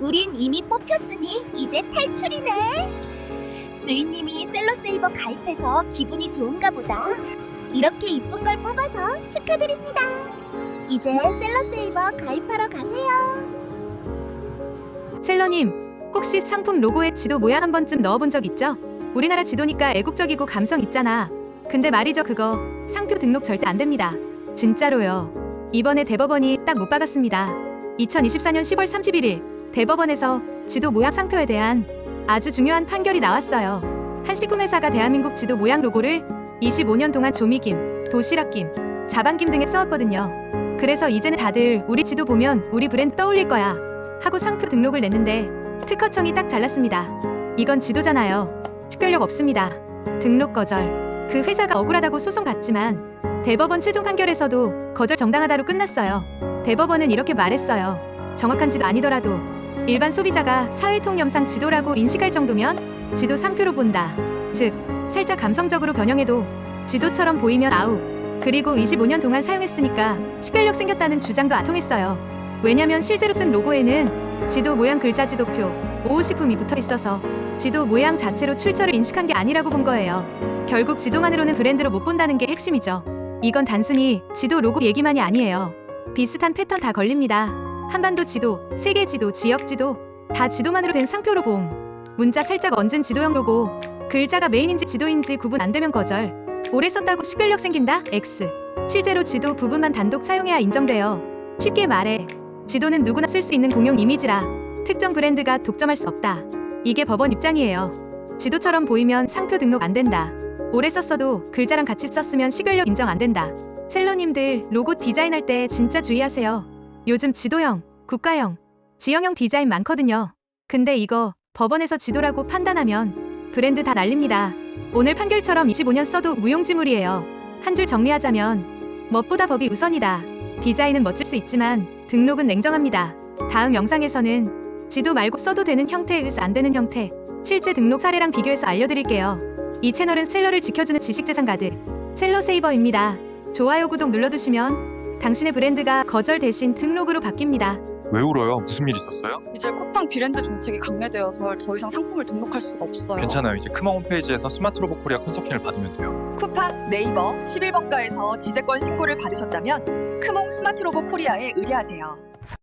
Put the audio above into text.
우린 이미 뽑혔으니 이제 탈출이네. 주인님이 셀러세이버 가입해서 기분이 좋은가 보다. 이렇게 이쁜 걸 뽑아서 축하드립니다. 이제 셀러세이버 가입하러 가세요. 셀러님, 혹시 상품 로고에 지도 모양 한 번쯤 넣어본 적 있죠? 우리나라 지도니까 애국적이고 감성 있잖아. 근데 말이죠 그거 상표 등록 절대 안 됩니다. 진짜로요. 이번에 대법원이 딱 못 박았습니다. 2024년 10월 31일 대법원에서 지도 모양 상표에 대한 아주 중요한 판결이 나왔어요. 한 식품회사가 대한민국 지도 모양 로고를 25년 동안 조미김, 도시락김, 자반김 등에 써왔거든요. 그래서 이제는 다들 우리 지도 보면 우리 브랜드 떠올릴 거야. 하고 상표 등록을 냈는데 특허청이 딱 잘랐습니다. 이건 지도잖아요. 특별력 없습니다. 등록 거절. 그 회사가 억울하다고 소송 갔지만 대법원 최종 판결에서도 거절 정당하다로 끝났어요. 대법원은 이렇게 말했어요. 정확한 지도 아니더라도 일반 소비자가 사회통 영상 지도라고 인식할 정도면 지도 상표로 본다. 즉, 살짝 감성적으로 변형해도 지도처럼 보이면 아우. 그리고 25년 동안 사용했으니까 식별력 생겼다는 주장도 안 통했어요. 왜냐면 실제로 쓴 로고에는 지도 모양 글자 지도표, 오호식품이 붙어 있어서 지도 모양 자체로 출처를 인식한 게 아니라고 본 거예요. 결국 지도만으로는 브랜드로 못 본다는 게 핵심이죠. 이건 단순히 지도 로고 얘기만이 아니에요. 비슷한 패턴 다 걸립니다. 한반도 지도, 세계 지도, 지역 지도 다 지도만으로 된 상표로 봄. 문자 살짝 얹은 지도형 로고. 글자가 메인인지 지도인지 구분 안 되면 거절. 오래 썼다고 식별력 생긴다? X. 실제로 지도 부분만 단독 사용해야 인정돼요. 쉽게 말해 지도는 누구나 쓸 수 있는 공용 이미지라 특정 브랜드가 독점할 수 없다. 이게 법원 입장이에요. 지도처럼 보이면 상표 등록 안 된다. 오래 썼어도 글자랑 같이 썼으면 식별력 인정 안 된다. 셀러님들 로고 디자인할 때 진짜 주의하세요. 요즘 지도형, 국가형, 지형형 디자인 많거든요. 근데 이거 법원에서 지도라고 판단하면 브랜드 다 날립니다. 오늘 판결처럼 25년 써도 무용지물이에요. 한 줄 정리하자면 멋보다 법이 우선이다. 디자인은 멋질 수 있지만 등록은 냉정합니다. 다음 영상에서는 지도 말고 써도 되는 형태에 안 되는 형태, 실제 등록 사례랑 비교해서 알려드릴게요. 이 채널은 셀러를 지켜주는 지식재산 가득 셀러 세이버입니다. 좋아요 구독 눌러두시면 당신의 브랜드가 거절 대신 등록으로 바뀝니다. 왜 울어요? 무슨 일 있었어요? 이제 쿠팡 비랜드 정책이 강화되어서 더 이상 상품을 등록할 수가 없어요. 괜찮아요. 이제 크마 홈페이지에서 스마트 로봇 코리아 컨서팅을 받으면 돼요. 쿠팡, 네이버, 11번가에서 지재권 신고를 받으셨다면 크몽 스마트 로봇 코리아에 의뢰하세요.